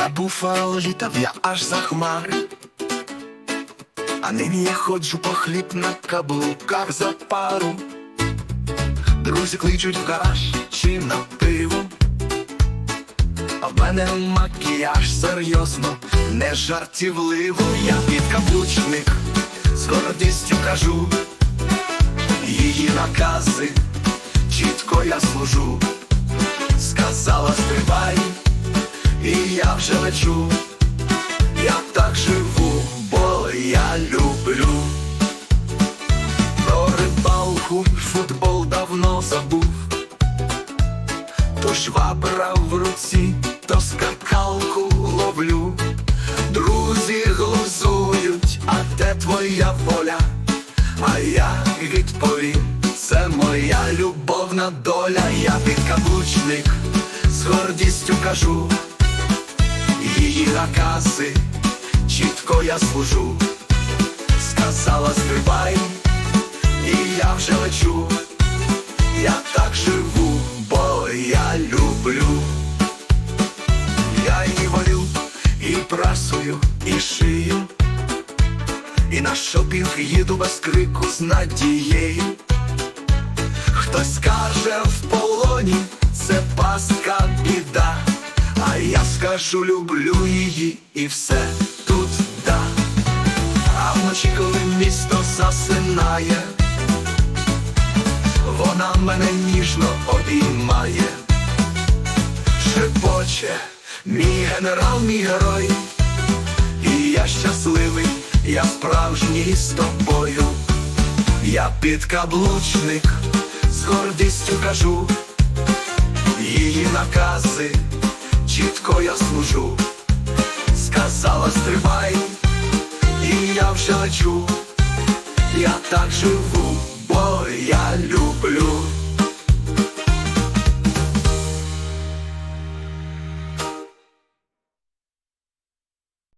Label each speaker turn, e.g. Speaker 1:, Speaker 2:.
Speaker 1: Та буфало літав я аж за хмари. А нині я ходжу по хліб на каблуках за пару. Друзі кличуть в гараж чи на пиво. А в мене макіяж серйозно, не жартівливо, я підкаблучник, з гордістю кажу, її накази, чітко я служу, сказала стрибай, і я вже лечу, я так живу, бо я люблю. Про рибалку, футбол давно забув. То швабра в руці, то скакалку ловлю. Друзі глузують, а де твоя воля? А я відповім, це моя любовна доля, я підкаблучник, з гордістю кажу, накази, чітко я служу, сказала стрибай, і я вже лечу. Я так живу, бо я люблю. Я і варю, і прасую, і шию. І на шопінг їду без крику з надією. Хтось скаже в полоні, це пастка біда. А я люблю її, і все тут да. А вночі, коли місто засинає. Вона мене ніжно обіймає, шепоче, мій генерал, мій герой, і я щасливий, я справжній з тобою, я підкаблучник, з гордістю кажу, її накази, чітко я служу, сказала, стримай, і я вже лечу, я так живу, бо я люблю.